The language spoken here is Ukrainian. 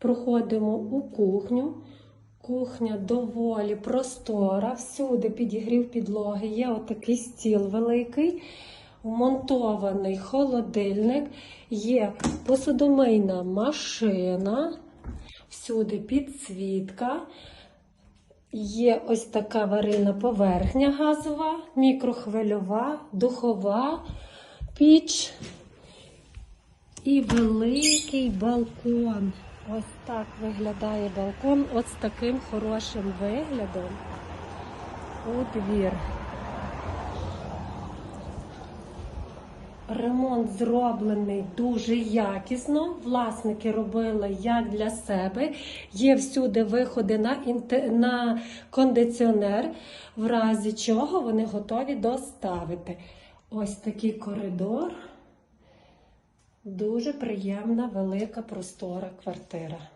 Проходимо у кухню. Кухня доволі простора, всюди підігрів підлоги. Є отакий стіл великий, вмонтований холодильник, є посудомийна машина, всюди підсвітка. Є ось така варильна поверхня газова, мікрохвильова, духова піч і великий балкон. Ось так виглядає балкон, от з таким хорошим виглядом у двір. Ремонт зроблений дуже якісно. Власники робили як для себе. Є всюди виходи на, на кондиціонер, в разі чого вони готові доставити. Ось такий коридор. Дуже приємна, велика, простора квартира.